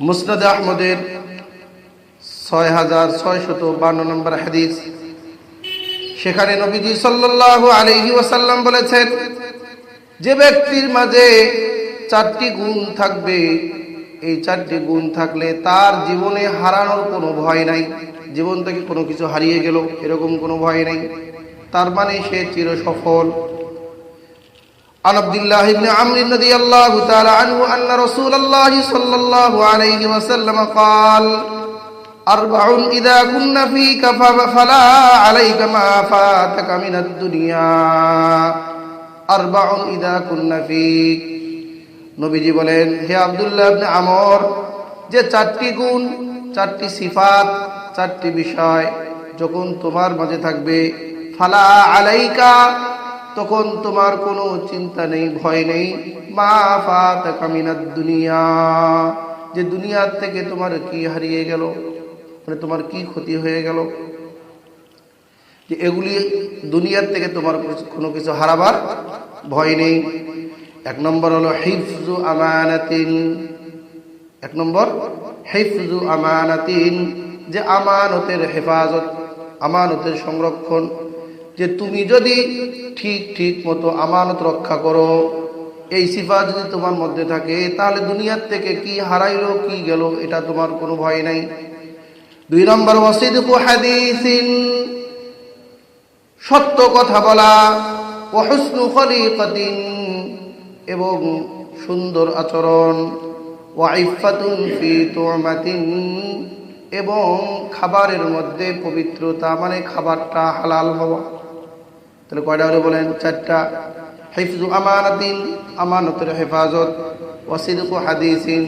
মুসনাদ আহমদের ছয় হাজার ছয়শত বান্ন নম্বর হাদিস। সেখানে নবীজি সাল্লাল্লাহু আলাইহি ওয়াসাল্লাম বলেছেন, যে ব্যক্তির মাঝে চারটি গুণ থাকবে, এই চারটি গুণ থাকলে তার জীবনে হারানোর কোনো ভয় নাই। জীবন থেকে কোনো কিছু হারিয়ে গেল, এরকম কোনো ভয় নাই। তার মানে সে চির সফল عن عبد الله بن عمرو رضي الله تعالى عنه أن رسول الله صلى الله عليه وسلم قال أربع إذا كن فيك ف- فلا عليك ما فاتك من الدنيا أربع إذا كن فيك নবীজি বলেন হে আব্দুল্লাহ ইবনে আমর যে চারটি গুণ চারটি সিফাত চারটি বিষয় যখন তোমার মাঝে থাকবে ফালা আলাইকা তখন তোমার কোনো চিন্তা নেই, ভয় নেই। মা দুনিয়া। যে দুনিয়ার থেকে তোমার কি হারিয়ে গেল? মানে তোমার কি ক্ষতি হয়ে গেল? যে এগুলি দুনিয়ার থেকে তোমার কোনো কিছু হারাবার ভয় নেই। এক নম্বর হলো হিফজু আমানাতিন। এক নম্বর হিফজু আমানাতিন, যে আমানতের হেফাজত, আমানতের সংরক্ষণ। যে তুমি যদি ঠিক ঠিক মতো আমানত রক্ষা করো, এই সিফা যদি তোমার মধ্যে থাকে, তাহলে দুনিয়ার থেকে কি হারাইলো, কি গেল, এটা তোমার কোনো ভয় নাই। দুই নম্বর সত্য কথা বলা এবং সুন্দর আচরণ এবং খাবারের মধ্যে পবিত্রতা মানে খাবারটা হালাল হওয়া। তাহলে কয়টা হলো বলেন? চারটা। হিফজু আমানাতিন, আমানতের হেফাজত ওয়াসিদকু হাদিসিন,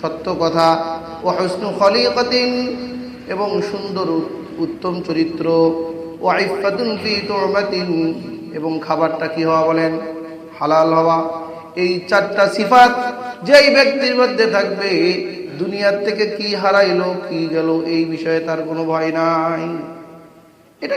সত্য কথা ও হুসনু খলিকাতিন, এবং সুন্দর উত্তম চরিত্র ওয়াইফাতুন ফি তুমাতিন এবং খাবারটা কি হওয়া বলেন? হালাল হওয়া। এই চারটা সিফাত যেই ব্যক্তির মধ্যে থাকবে, দুনিয়ার থেকে কি হারাইলো, কি গেল, এই বিষয়ে তার কোনো ভয় নাই। এটা